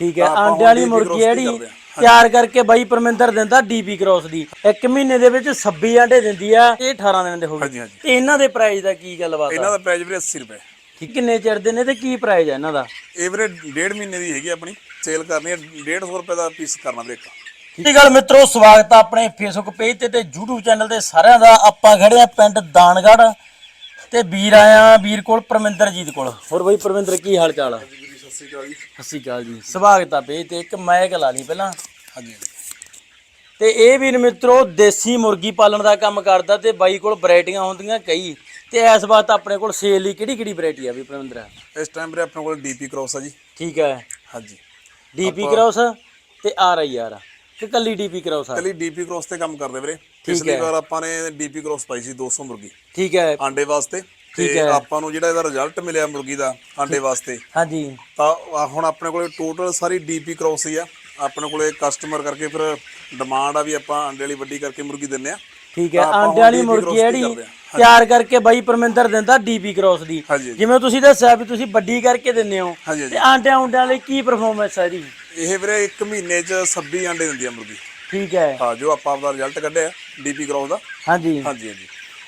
ਠੀਕ ਹੈ ਆਂਡੇ ਵਾਲੀ ਮੁਰਗੀ ਦੀ ਜਿਹੜੀ। ਤਿਆਰ ਕਰਕੇ ਬਾਈ ਪਰਮਿੰਦਰ ਦਿੰਦਾ ਡੀਪੀ ਕ੍ਰੋਸ ਦੀ। ਇੱਕ ਮਹੀਨੇ ਦੇ ਵਿੱਚ 26 ਆਂਡੇ ਦਿੰਦੀ ਆ ਇਹ 18 ਦਿਨ ਦੇ ਹੋ ਗਏ। ਤੇ ਇਹਨਾਂ ਦੇ ਪ੍ਰਾਈਸ ਦਾ ਕੀ ਗੱਲਬਾਤ ਇਹਨਾਂ ਆ ਦਾ ਪ੍ਰਾਈਸ ਵੀਰੇ 80 ਰੁਪਏ। ਠੀਕ ਕਿੰਨੇ ਚਿਰ ਦੇ ਨੇ ਤੇ ਕੀ ਪ੍ਰਾਈਸ ਆ ਇਹਨਾਂ ਦਾ? ਇਹ ਵੀਰੇ ਡੇਢ ਮਹੀਨੇ ਦੀ ਹੈਗੀ ਆਪਣੀ ਸੇਲ ਕਰਨੀ ਹੈ 150 ਰੁਪਏ ਦਾ ਪੀਸ ਕਰਨਾ ਵੀਰੇ ਠੀਕ ਗੱਲ ਮਿੱਤਰੋ ਸਵਾਗਤ ਆ ਆਪਣੇ ਫੇਸਬੁੱਕ ਪੇਜ ਤੇ ਤੇ YouTube ਚੈਨਲ ਤੇ ਸਾਰਿਆਂ ਦਾ। ਆਪਾਂ ਖੜੇ ਆ ਪਿੰਡ ਦਾਨਗੜ੍ਹ ਤੇ ਵੀਰ ਆਇਆ ਵੀਰ ਕੋਲ ਪਰਮਿੰਦਰਜੀਤ ਕੋਲ। ਹੋਰ ਬਈ ਪਰਮਿੰਦਰ ਕੀ ਹਾਲ ਚਾਲ ਆ? ਅਕਾਲ ਜੀ। ਅਕਾਲ ਜੀ। ਸਵਾਗਤ ਆ ਪੇਜ ਤੇ ਇੱਕ ਮੈਕ ਲਾ ਲਈ ਪਹਿਲਾਂ। ਹਾਂਜੀ। ਤੇ ਇਹ ਵੀਰ ਮਿੱਤਰੋ ਦੇਸੀ ਮੁਰਗੀ ਪਾਲਣ ਦਾ ਕੰਮ ਕਰਦਾ ਤੇ ਬਾਈ ਕੋਲ ਵੈਰਾਈਟੀਆਂ ਹੁੰਦੀਆਂ ਕਈ। ਤੇ ਇਸ ਵਾਰ ਤਾਂ ਆਪਣੇ ਕੋਲ ਸੇਲ ਲਈ ਕਿਹੜੀ ਕਿਹੜੀ ਵੈਰਾਈਟੀ ਆ ਵੀ ਪਰਮਿੰਦਰ? ਇਸ ਟਾਈਮ ਵੀਰੇ ਆਪਣੇ ਕੋਲ ਡੀਪੀ ਕ੍ਰੋਸ ਆ ਜੀ। ਠੀਕ ਹੈ। ਹਾਂਜੀ। ਡੀਪੀ ਕ੍ਰਾਸ ਤੇ ਆਰ ਆਈ ਆਰ ਕਿ ਕੱਲੀ ਡੀਪੀ ਕ੍ਰਾਸ ਆ? ਕੱਲੀ ਡੀਪੀ ਕ੍ਰੋਸ ਤੇ ਕੰਮ ਕਰਦੇ ਵੀਰੇ। ਪਿਛਲੀ ਵਾਰ ਆਪਾਂ ਨੇ ਡੀਪੀ ਕ੍ਰੋਸ ਪਾਈ ਸੀ 200 ਮੁਰਗੀ। ਠੀਕ ਹੈ। ਆਂਡੇ ਵਾਸਤੇ। ਤੇ ਆਪਾਂ ਨੂੰ ਜਿਹੜਾ ਇਹਦਾ ਰਿਜ਼ਲਟ ਮਿਲਿਆ ਮੁਰਗੀ ਦਾ ਆਂਡੇ ਵਾਸਤੇ। ਹਾਂਜੀ। ਤਾਂ ਆਹ ਹੁਣ ਆਪਣੇ ਕੋਲੇ ਟੋਟਲ ਸਾਰੀ ਡੀਪੀ ਕ੍ਰੋਸ ਹੀ ਆ। ਆਪਣੇ ਕੋਲੇ ਕਸਟਮਰ ਕਰਕੇ ਫਿਰ ਡਿਮਾਂਡ ਆ ਵੀ ਆਪਾਂ ਆਂਡੇ ਵਾਲੀ ਵੱਡੀ ਕਰਕੇ ਮੁਰਗੀ ਦਿੰਨੇ ਆ। ਠੀਕ ਹੈ। ਆਂਡੇ ਵਾਲੀ ਮੁਰਗੀ ਜਿਹੜੀ ਹਾਂ। ਤਿਆਰ ਕਰਕੇ ਬਾਈ ਪਰਮਿੰਦਰ ਦਿੰਦਾ ਡੀਪੀ ਕ੍ਰਾਸ ਦੀ। ਹਾਂਜੀ ਜਿਵੇਂ ਤੁਸੀਂ ਦੱਸਿਆ ਵੀ ਤੁਸੀਂ ਵੱਡੀ ਕਰਕੇ ਦਿੰਦੇ ਹੋ। ਹਾਂਜੀ ਤੇ ਆਂਡਿਆਂ ਆਂਡਿਆਂ ਲਈ ਕੀ ਪਰਫਾਰਮੈਂਸ ਹੈ ਇਹਦੀ? ਇਹ ਵੀਰੇ ਇੱਕ ਮਹੀਨੇ 'ਚ 26 ਆਂਡੇ ਦਿੰਦੀ ਆ ਮੁਰਗੀ। ਠੀਕ ਹੈ। ਹਾਂ ਜੋ ਆਪਾਂ ਆਪਦਾ ਰਿਜ਼ਲਟ ਕੱਢਿਆ ਡੀਪੀ ਕ੍ਰੋਸ ਦਾ। ਹਾਂਜੀ। ਹਾਂਜੀ ਹਾਂਜੀ।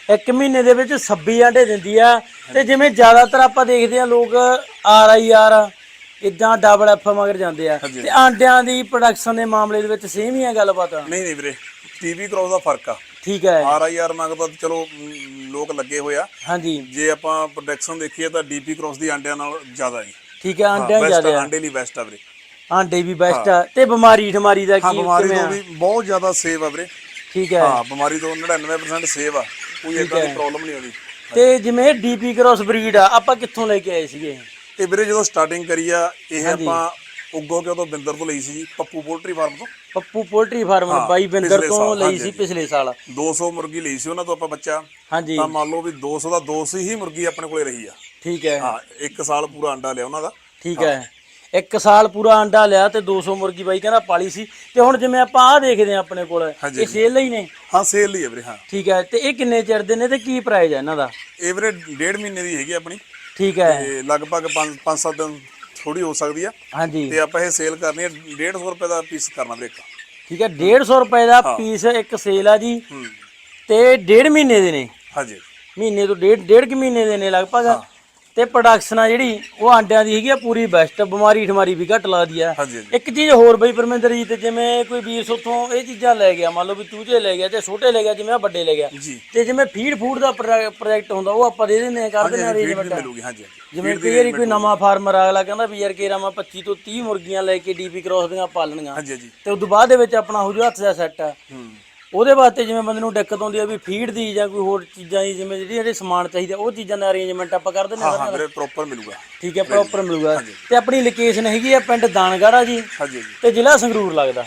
ਇੱਕ ਮਹੀਨੇ ਦੇ ਵਿੱਚ 26 ਆਂਡੇ ਦਿੰਦੀ ਆ। ਤੇ ਜਿਵੇਂ ਜ਼ਿਆਦਾਤਰ ਆਪਾਂ ਦੇਖਦੇ ਆ ਲੋਕ ਆਰ ਆਈ ਆਰ ਇਦਾਂ ਡਬਲ ਐਫ ਮਗਰ ਜਾਂਦੇ ਆ। ਤੇ ਆਂਡਿਆਂ ਦੀ ਪ੍ਰੋਡਕਸ਼ਨ ਦੇ ਮਾਮਲੇ ਦੇ ਵਿੱਚ ਸੇਮ ਹੀ ਆ ਗੱਲਬਾਤ? ਨਹੀਂ ਨਹੀਂ ਵੀਰੇ ਡੀਪੀ ਕ੍ਰੋਸ ਦਾ ਫ਼ਰਕ ਆ। ਠੀਕ ਹੈ ਆਰ ਆਈ ਆਰ ਮੰਗਦਾ ਤਾਂ ਚਲੋ ਲੋਕ ਲੱਗੇ ਹੋਏ ਆ। ਹਾਂਜੀ। ਜੇ ਆਪਾਂ ਪ੍ਰੋਡਕਸ਼ਨ ਦੇਖੀਏ ਤਾਂ ਡੀਪੀ ਕ੍ਰੋਸ ਦੀ ਆਂਡਿਆਂ ਨਾਲ ਜ਼ਿਆਦਾ ਹੈ। ਠੀਕ ਹੈ ਆਂਡਿਆਂ ਜ਼ਿਆਦਾ ਆਂਡੇ ਲਈ ਬੈਸਟ ਆ ਵੀਰੇ। ਆਂਡੇ ਵੀ ਬੈਸਟ ਆ ਤੇ ਬਿਮਾਰੀ ਠਮਾਰੀ ਦਾ ਕੀ ਬਿਮਾਰੀ ਕਿਵੇਂ ਤੋਂ ਆ? ਵੀ ਬਹੁਤ ਜ਼ਿਆਦਾ ਸੇਵ ਆ ਵੀਰੇ। ਠੀਕ ਹੈ। ਹਾਂ ਬਿਮਾਰੀ ਤੋਂ 99% ਸੇਵ ਆ। ਕੋਈ ਏਦਾਂ ਦੀ ਪ੍ਰੋਬਲਮ ਨਹੀਂ ਆਉਂਦੀ ਤੇ ਜਿਵੇਂ ਡੀਪੀ ਕ੍ਰਾਸ ਬਰੀਡ ਆ ਆਪਾਂ ਕਿੱਥੋਂ ਲੈ ਕੇ ਆਏ ਸੀਗੇ? ਇਹ ਵੀਰੇ ਜਦੋਂ ਸਟਾਰਟਿੰਗ ਕਰੀ ਆ ਇਹ ਆਪਾਂ ਉੱਗੋ ਕਿ ਤੋਂ ਬਿੰਦਰ ਤੋਂ ਲਈ ਸੀ ਜੀ ਪੱਪੂ ਪੋਲਟਰੀ ਫਾਰਮ ਤੋਂ। ਪੱਪੂ ਪੋਲਟਰੀ ਫਾਰਮ ਬਾਈ ਬਿੰਦਰ ਤੋਂ ਲਈ ਸੀ ਪਿਛਲੇ ਸਾਲ। 200 ਮੁਰਗੀ ਲਈ ਸੀ ਉਹਨਾਂ ਤੋਂ ਆਪਾਂ ਬੱਚਾ। ਹਾਂਜੀ। ਤਾਂ ਮੰਨ ਲਓ ਵੀ 200 ਦਾ 200 ਹੀ ਮੁਰਗੀ ਆਪਣੇ ਕੋਲੇ ਰਹੀ ਆ। ਠੀਕ ਹੈ। ਹਾਂ ਇੱਕ ਸਾਲ ਪੂਰਾ ਅੰਡਾ ਲਿਆ ਉਹਨਾਂ ਦਾ। ਠੀਕ ਹੈ। ਇੱਕ ਸਾਲ ਪੂਰਾ ਅੰਡਾ ਲਿਆ ਤੇ 200 ਮੁਰਗੀ ਬਾਈ ਕਹਿੰਦਾ ਪਾਲੀ ਸੀ। ਤੇ ਹੁਣ ਜਿਵੇਂ ਆਪਾਂ ਆਹ ਦੇਖਦੇ ਆ ਆਪਣੇ ਕੋਲ ਇਹ ਸੇਲ ਲਈ ਨੇ? ਹਾਂ ਸੇਲ ਲਈ ਆ ਵੀਰੇ ਹਾਂ। ਠੀਕ ਹੈ ਤੇ ਇਹ ਕਿੰਨੇ ਚਿਰ ਦੇ ਨੇ ਤੇ ਕੀ ਪ੍ਰਾਈਸ ਹੈ ਇਹਨਾਂ ਦਾ? ਇਹ ਵੀਰੇ ਡੇਢ ਮਹੀਨੇ ਦੀ ਹੈਗੀ ਆਪਣੀ। ਠੀਕ ਹੈ। ਤੇ ਲਗਭਗ 5 5-7 ਦਿਨ ਥੋੜੀ ਹੋ ਸਕਦੀ ਆ। ਹਾਂਜੀ। ਤੇ ਆਪਾਂ ਇਹ ਸੇਲ ਕਰਨੀ ਹੈ 150 ਰੁਪਏ ਦਾ ਪੀਸ ਕਰਨਾ ਵੀਰੇ ਠੀਕ ਹੈ 150 ਰੁਪਏ ਦਾ ਪੀਸ ਇੱਕ ਸੇਲ ਆ ਜੀ। ਹੂੰ। ਤੇ ਡੇਢ ਮਹੀਨੇ ਦੇ ਨੇ? ਹਾਂਜੀ। ਮਹੀਨੇ ਤੋਂ ਡੇਢ ਡੇਢ ਕੁ ਮਹੀਨੇ ਦੇ ਨੇ ਲਗਭਗ। ਤੇ ਪ੍ਰੋਡਕਸ਼ਨ ਆ ਜਿਹੜੀ ਉਹ ਆਂਡਿਆਂ ਦੀ ਹੈਗੀ ਆ ਪੂਰੀ ਬੈਸਟ ਬਿਮਾਰੀ ਠਮਾਰੀ ਵੀ ਘੱਟ ਲੱਗਦੀ ਆ। ਹਾਂਜੀ ਹਾਂਜੀ। ਇੱਕ ਚੀਜ਼ ਹੋਰ ਬਈ ਪਰਮਿੰਦਰ ਜੀ ਤੇ ਜਿਵੇਂ ਕੋਈ ਵੀਰ ਸੋਥੋਂ ਇਹ ਚੀਜ਼ਾਂ ਲੈ ਗਿਆ ਮੰਨ ਲਓ ਵੀ ਚੂਚੇ ਲੈ ਗਿਆ ਤੇ ਛੋਟੇ ਲੈ ਗਿਆ ਜਿਵੇਂ ਆ ਵੱਡੇ ਲੈ ਗਿਆ ਜੀ। ਤੇ ਜਿਵੇਂ ਫੀਡ ਫੂਡ ਦਾ ਪ੍ਰੋਜੈਕਟ ਹੁੰਦਾ ਉਹ ਆਪਾਂ ਦੇ ਦਿੰਦੇ ਆ ਕਰ ਦਿੰਦੇ ਆ ਵੀ ਮਿਲੂਗੀ ਹਾਂਜੀ ਹਾਂਜੀ। ਜਿਵੇਂ ਕਈ ਵਾਰੀ ਕੋਈ ਨਵਾਂ ਫਾਰਮਰ ਅਗਲਾ ਕਹਿੰਦਾ ਵੀ ਯਾਰ ਕੇਰਾ ਮੈਂ 25 ਤੋਂ 30 ਮੁਰਗੀਆਂ ਲੈ ਕੇ ਡੀਪੀ ਕ੍ਰੋਸ ਦੀਆਂ ਪਾਲਣੀਆਂ ਹਾਂਜੀ ਹਾਂਜੀ। ਤੇ ਉਦੋਂ ਬਾਅਦ ਦੇ ਵਿੱਚ ਆਪਣਾ ਹੋ ਜੂ ਹੱਥ ਦਾ ਸੈੱਟ ਆ ਹੂੰ। ਉਹਦੇ ਵਾਸਤੇ ਜਿਵੇਂ ਬੰਦੇ ਨੂੰ ਦਿੱਕਤ ਆਉਂਦੀ ਆ ਵੀ ਫੀਡ ਦੀ ਜਾਂ ਕੋਈ ਹੋਰ ਚੀਜ਼ਾਂ ਦੀ ਜਿਵੇਂ ਜਿਹੜੀ ਜਿਹੜੇ ਸਮਾਨ ਚਾਹੀਦਾ ਉਹ ਚੀਜ਼ਾਂ ਦਾ ਅਰੇਂਜਮੈਂਟ ਆਪਾਂ ਕਰ ਦਿੰਦੇ ਹਾਂ ਹਾਂ ਵੀਰੇ ਪ੍ਰੋਪਰ ਮਿਲੂਗਾ। ਠੀਕ ਹੈ ਪ੍ਰੋਪਰ ਮਿਲੂਗਾ। ਤੇ ਆਪਣੀ ਲੋਕੇਸ਼ਨ ਹੈਗੀ ਆ ਪਿੰਡ ਦਾਨਗੜ੍ਹ ਆ ਜੀ। ਹਾਂਜੀ ਤੇ ਜ਼ਿਲ੍ਹਾ ਸੰਗਰੂਰ ਲੱਗਦਾ।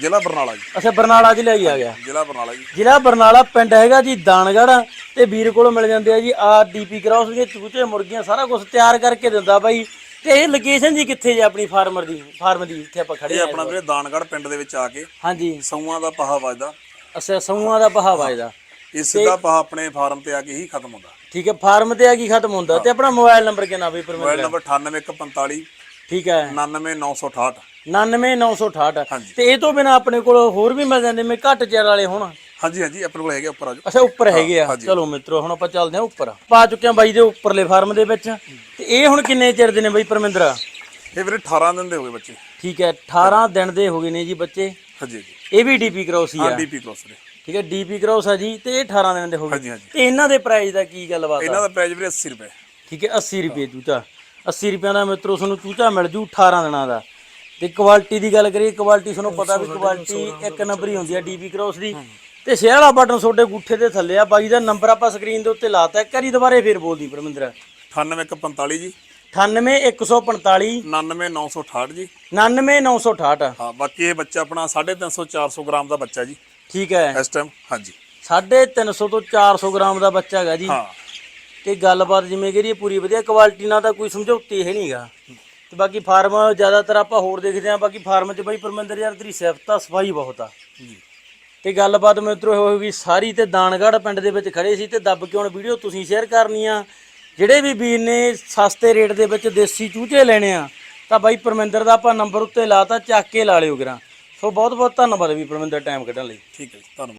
ਜ਼ਿਲ੍ਹਾ ਬਰਨਾਲਾ ਜੀ। ਅੱਛਾ ਬਰਨਾਲਾ ਜ਼ਿਲ੍ਹਾ ਹੀ ਆ ਗਿਆ। ਜ਼ਿਲ੍ਹਾ ਬਰਨਾਲਾ ਜੀ। ਜ਼ਿਲ੍ਹਾ ਬਰਨਾਲਾ ਪਿੰਡ ਹੈਗਾ ਜੀ ਦਾਨਗੜ੍ਹ ਤੇ ਵੀਰ ਕੋਲੋਂ ਮਿਲ ਜਾਂਦੇ ਆ ਜੀ ਆਰ ਡੀਪੀ ਕ੍ਰਾਸ ਦੀਆਂ ਚੂਚੇ ਮੁਰਗੀਆਂ ਸਾਰਾ ਕੁਝ ਤਿਆਰ ਕਰਕੇ ਦਿੰਦਾ ਬਾਈ। ਤੇ ਇਹ ਲੋਕੇਸ਼ਨ ਜੀ ਕਿੱਥੇ ਜੀ ਆਪਣੀ ਫਾਰਮਰ ਦੀ ਫਾਰਮ ਦੀ ਇੱਥੇ ਆਪਾਂ ਖੜੇ ਇਹ ਆ ਆਪਣਾ ਵੀਰੇ ਦਾਨਗੜ੍ਹ ਪਿੰਡ ਦੇ ਵਿੱਚ ਆ ਕੇ ਹਾਂਜੀ। ਸੌਆਂ ਦਾ ਪਹਾ ਵੱਜਦਾ। ਅੱਛਾ ਸਮੂਹਾਂ ਦਾ ਬਹਾਵਾ ਇਹਦਾ। ਇਹ ਸਿੱਧਾ ਪਹਾ ਆਪਣੇ ਫਾਰਮ ਤੇ ਆ ਕੇ ਹੀ ਖਤਮ ਹੁੰਦਾ। ਠੀਕ ਹੈ ਫਾਰਮ ਤੇ ਆ ਕੀ ਖਤਮ ਹੁੰਦਾ ਤੇ ਆਪਣਾ ਮੋਬਾਈਲ ਨੰਬਰ ਕਿੰਨਾ ਬਈ ਪਰਮਿੰਦਰ ਮੋਬਾਈਲ ਨੰਬਰ 98145 ਠੀਕ ਹੈ। 99968 99968 ਤੇ ਇਹ ਤੋਂ ਬਿਨਾ ਆਪਣੇ ਕੋਲ ਹੋਰ ਵੀ ਮਿਲ ਜਾਂਦੇ ਮੈਂ ਘੱਟ ਚਿਰ ਵਾਲੇ ਹੁਣ। ਹਾਂਜੀ ਹਾਂਜੀ ਆਪਣੇ ਕੋਲ ਹੈਗੇ ਉੱਪਰ ਆਜੋ ਅੱਛਾ ਉੱਪਰ ਹੈਗੇ ਆ। ਚਲੋ ਮਿੱਤਰੋ ਹੁਣ ਆਪਾਂ ਚੱਲਦੇ ਹਾਂ ਉੱਪਰ। ਪਾ ਚੁੱਕੇ ਆ ਬਾਈ ਦੇ ਉੱਪਰਲੇ ਫਾਰਮ ਦੇ ਵਿੱਚ। ਤੇ ਇਹ ਹੁਣ ਕਿੰਨੇ ਚਿਰ ਦੇ ਨੇ ਬਾਈ ਪਰਮਿੰਦਰ? ਇਹ ਵੀਰੇ 18 ਦਿਨ ਦੇ ਹੋ ਗਏ ਬੱਚੇ। ਠੀਕ ਹੈ 18 ਦਿਨ ਦੇ ਹੋ ਗਏ ਨੇ ਜੀ ਬੱਚੇ। ਹਾਂਜੀ ਜੀ ਇਹ ਵੀ ਡੀਪੀ ਕ੍ਰੋਸ ਹੀ ਆ। ਡੀਪੀ ਕ੍ਰੋਸ ਵੀਰੇ ਠੀਕ ਹੈ ਡੀਪੀ ਕ੍ਰੋਸ ਆ ਜੀ ਤੇ ਇਹ 18 ਦਿਨ ਦੇ ਹੋ ਗਏ। ਹਾਂਜੀ ਹਾਂਜੀ। ਤੇ ਇਹਨਾਂ ਦੇ ਪ੍ਰਾਈਸ ਦਾ ਕੀ ਗੱਲਬਾਤ ਆ? ਇਹਨਾਂ ਦਾ ਪ੍ਰਾਈਸ ਵੀਰੇ 80 ਰੁਪਏ। ਠੀਕ ਹੈ 80 ਰੁਪਏ ਚੂਚਾ। 80 ਰੁਪਏ ਦਾ ਮਿੱਤਰੋ ਤੁਹਾਨੂੰ ਚੂਚਾ ਮਿਲ ਜੂ 18 ਦਿਨਾਂ ਦਾ। ਤੇ ਕੁਆਲਿਟੀ ਦੀ ਗੱਲ ਕਰੀਏ ਕੁਆਲਿਟੀ ਤੁਹਾਨੂੰ ਪਤਾ ਵੀ ਕੁਆਲਿਟੀ ਇੱਕ ਨੰਬਰ ਹੀ ਹੁੰਦੀ ਆ ਡੀਪੀ ਕ੍ਰੋਸ ਦੀ। ਤੇ ਸ਼ੇਅਰ ਵਾਲਾ ਬਟਨ ਤੁਹਾਡੇ ਗੁੱਠੇ ਦੇ ਥੱਲੇ ਆ। ਬਾਈ ਦਾ ਨੰਬਰ ਆਪਾਂ ਸਕਰੀਨ ਦੇ ਉੱਤੇ ਲਾਤਾ। ਇੱਕ ਵਾਰੀ ਦੁਬਾਰੇ ਫੇਰ ਬੋਲਦੀ ਪਰਮਿੰਦਰ। 98145 ਜੀ। 98145 99968 ਜੀ। 99968 ਹਾਂ ਬਾਕੀ ਇਹ ਬੱਚਾ ਆਪਣਾ 350 400 ਗ੍ਰਾਮ ਦਾ ਬੱਚਾ ਜੀ। ਠੀਕ ਹੈ। ਇਸ ਟਾਈਮ ਹਾਂਜੀ। 350 ਤੋਂ 400 ਗ੍ਰਾਮ ਦਾ ਬੱਚਾ ਹੈਗਾ ਜੀ। ਹਾਂ। ਤੇ ਗੱਲਬਾਤ ਜਿਵੇਂ ਕਰੀਏ ਪੂਰੀ ਵਧੀਆ ਕੁਆਲਿਟੀ ਨਾਲ ਤਾਂ ਕੋਈ ਸਮਝੌਤੀ ਹੈ ਨਹੀਂਗਾ ਤੇ ਬਾਕੀ ਫਾਰਮ ਜ਼ਿਆਦਾਤਰ ਆਪਾਂ ਹੋਰ ਦੇਖਦੇ ਆਂ ਬਾਕੀ ਫਾਰਮ 'ਚ ਬਾਈ ਪਰਮਿੰਦਰ ਯਾਰ ਤੇਰੀ ਸਿਫਤ ਸਫ਼ਾਈ ਬਹੁਤ ਆ। ਜੀ। ਤੇ ਗੱਲਬਾਤ ਮਿੱਤਰੋ ਹੋਈ ਵੀ ਸਾਰੀ ਤੇ ਦਾਨਗੜ੍ਹ ਪਿੰਡ ਦੇ ਵਿੱਚ ਖੜੇ ਸੀ ਤੇ ਦੱਬ ਕੇ ਹੁਣ ਵੀਡੀਓ ਤੁਸੀਂ ਸ਼ੇਅਰ ਕਰਨੀ ਆ। ਜਿਹੜੇ ਵੀ ਵੀਰ ਨੇ ਸਸਤੇ ਰੇਟ ਦੇ ਵਿੱਚ ਦੇਸੀ ਚੂਚੇ ਲੈਣੇ ਆ, ਤਾਂ ਬਾਈ ਪਰਮਿੰਦਰ ਦਾ ਆਪਾਂ ਨੰਬਰ ਉੱਤੇ ਲਾਤਾ ਚੱਕ ਕੇ ਲਾ ਲਿਓ ਗਰਾਂ ਸੋ ਬਹੁਤ ਬਹੁਤ ਧੰਨਵਾਦ ਵੀ ਪਰਮਿੰਦਰ, ਟਾਈਮ ਕੱਢਣ ਲਈ। ਠੀਕ ਹੈ ਜੀ, ਧੰਨਵਾਦ।